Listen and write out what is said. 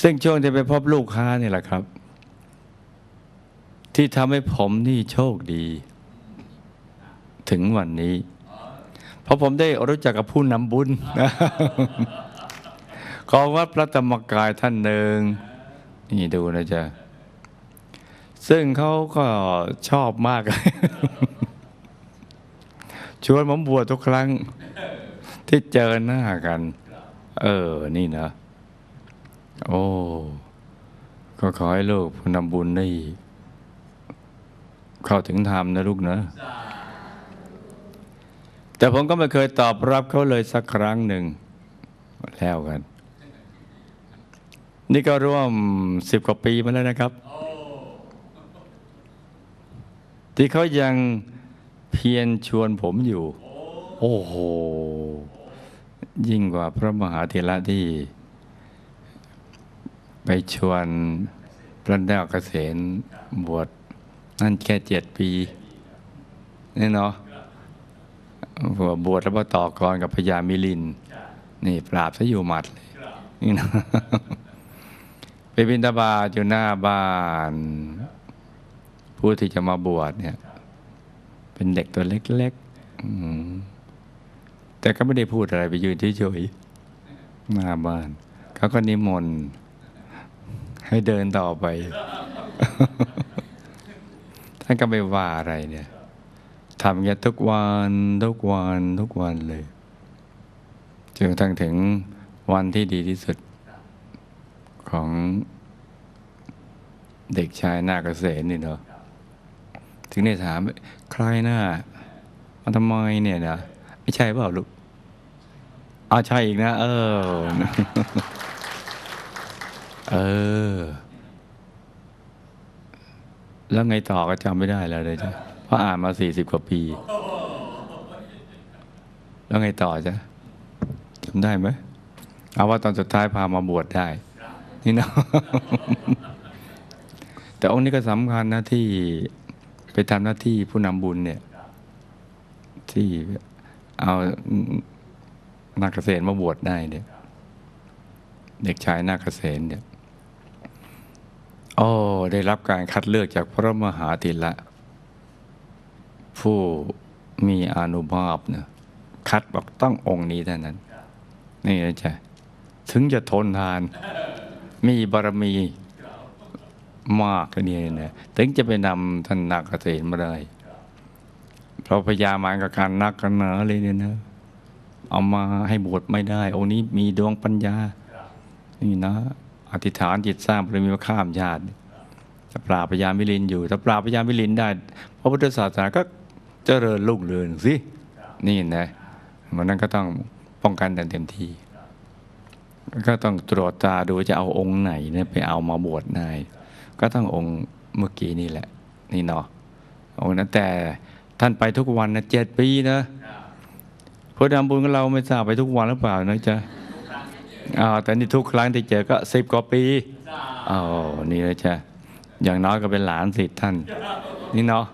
ซึ่งช่วงที่ไปพบลูกค้านี่แหละครับ ที่ทำให้ผมนี่โชคดี ถึงวันนี้ เพราะผมได้รู้จักกับผู้นำบุญของวัดพระธรรมกายท่านหนึ่งนี่ดูนะจ๊ะซึ่งเขาก็ชอบมาก ชวนผมบวชทุกครั้งที่เจอหน้ากัน เออ นี่นะ โอ้ ก็ขอให้ลูกนำบุญได้เข้าถึงธรรมนะลูกนะ แต่ผมก็ไม่เคยตอบรับเขาเลยสักครั้งหนึ่ง แล้วกัน นี่ก็ร่วมสิบกว่าปีมาแล้วนะครับ ที่เขายังเพียรชวนผมอยู่ โอ้โห ยิ่งกว่าพระมหาเถระที่ ไปชวนพระดาวเกษณบวชนั่นแค่เจ็ดปีนี่เนาะบวชบวชแล้วมาต่อกรกับพญามิลิน นี่ปราบซะอยู่หมัดเลยนี่นะไปบินตาบาอยู่หน้าบ้าน ผู้ที่จะมาบวชเนี่ย เป็นเด็กตัวเล็กๆแต่ก็ไม่ได้พูดอะไรไปยืนเฉยๆหน้าบ้าน เขาก็นิมนต์ ให้เดินต่อไป ท่านก็ไม่ว่าอะไรเนี่ยทำอย่างนี้ยทุกวันทุกวันทุกวันเลยจนกระทั่งถึงวันที่ดีที่สุดของเด็กชายนาเกษตรนี่เนาะถึงได้ถามใครหน้ามาทำไมเนี่ยนะไม่ใช่เปล่าลูกอาใช่อีกนะ เออ เออ แล้วไงต่อก็จำไม่ได้แล้วเลยจ้ะเพราะอ่านมาสี่สิบกว่าปี แล้วไงต่อจ้ะจำได้ไหมเอาว่าตอนสุดท้ายพามาบวชได้ นี่นะแต่องค์นี้ก็สำคัญนะที่ไปทำหน้าที่ผู้นำบุญเนี่ย ที่เอานักเกษตรมาบวชได้เนี่ย เด็กชายนาคเกษตรเนี่ย โอ้ได้รับการคัดเลือกจากพระมหาติละผู้มีอนุภาพเนี่ยคัดบอกต้ององค์นี้เท่านั้น นี่นะจ๊ะถึงจะทนทาน มีบารมีมากเนี่ยนะถึงจะไปนำท่านนาคเกษตรมาได้เพราะพยามารกับการนักกันหนาเลยเนี่ยนะเอามาให้บวชไม่ได้ องค์นี้มีดวงปัญญา นี่นะ อธิษฐานจิตสร้างบารมีมาข้ามญาติถ้าปราบพยามิลินอยู่ถ้าปราบพยามิลินได้ พระพุทธศาสนาก็เจริญลูกเรืองสินี่นะมันนั้นก็ต้องป้องกันแต่เต็มที่ ก็ต้องตรวจตาดูจะเอาองค์ไหนเนี่ยไปเอามาบวชได้ก็ต้ององค์เมื่อกี้นี่แหละ นี่เนาะองค์นั้นแต่ท่านไปทุกวันนะเจ็ดปีนะพระดำบุญของเราไม่ทราบไปทุกวันหรือเปล่านะจ๊ะ อ่าแต่นี่ทุกครั้งที่เจอก็สิบกว่าปีอ๋อนี่นะจ๊ะอย่างน้อยก็เป็นหลานสิทธิ์ท่าน นี่เนาะ